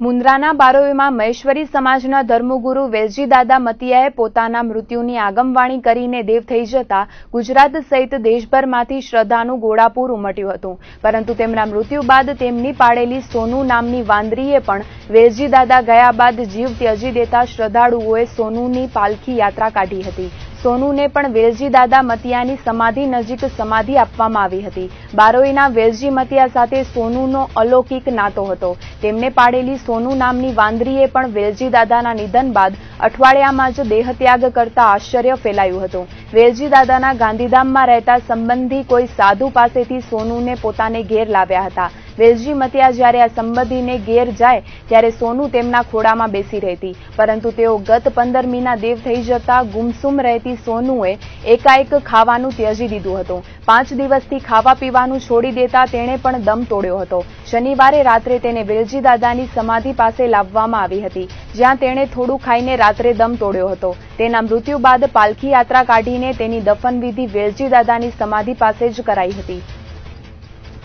મુન્દ્રાના બારોઈમાં મહેશ્વરી સમાજના ધર્મગુરુ વેલજી દાદા મતિયાએ પોતાના મૃત્યુની આગમવાણી કરીને દેવ થઈ જતા ગુજરાત સહિત દેશભરમાંથી શ્રદ્ધાનું ગોળાપુર ઉમટ્યું હતું. પરંતુ તેમના મૃત્યુ બાદ તેમની પાડેલી સોનુ નામની વાંદરીએ પણ વેલજી દાદા ગયા બાદ જીવ ત્યજી દેતા શ્રદ્ધાળુઓએ સોનુની પાલખી યાત્રા કાઢી હતી. સોનુને પણ વેલજી દાદા મતિયાની સમાધિ નજીક સમાધિ આપવામાં આવી હતી. બારોઈના વેલજી મતિયા સાથે સોનુનો અલૌકિક નાતો હતો. તેમને પાડેલી સોનુ નામની વાંદરીએ પણ વેલજી દાદાના નિધન બાદ અઠવાડિયામાં જ દેહત્યાગ કરતા આશ્ચર્ય ફેલાયું હતું. વેલજી દાદાના ગાંધીધામમાં રહેતા સંબંધી કોઈ સાધુ પાસેથી સોનુને પોતાને ઘેર લાવ્યા હતા. વેલજી મતિયા જ્યારે આ સંબંધીને ઘેર જાય, ત્યારે સોનુ તેમના ખોળામાં બેસી રહેતી. પરંતુ તેઓ ગત પંદરમીના દેવ થઈ જતા ગુમસુમ રહેતી સોનુએ એકાએક ખાવાનું ત્યજી દીધું હતું. પાંચ દિવસથી ખાવા પીવાનું છોડી દેતા તેણે પણ દમ તોડ્યો હતો. શનિવારે રાત્રે તેને વેલજી દાદાની સમાધિ પાસે લાવવામાં આવી હતી, જ્યાં તેણે થોડું ખાઈને રાત્રે દમ તોડ્યો હતો. તેના મૃત્યુ બાદ પાલખી યાત્રા કાઢીને તેની દફનવિધિ વેલજી દાદાની સમાધિ પાસે જ કરાઈ હતી.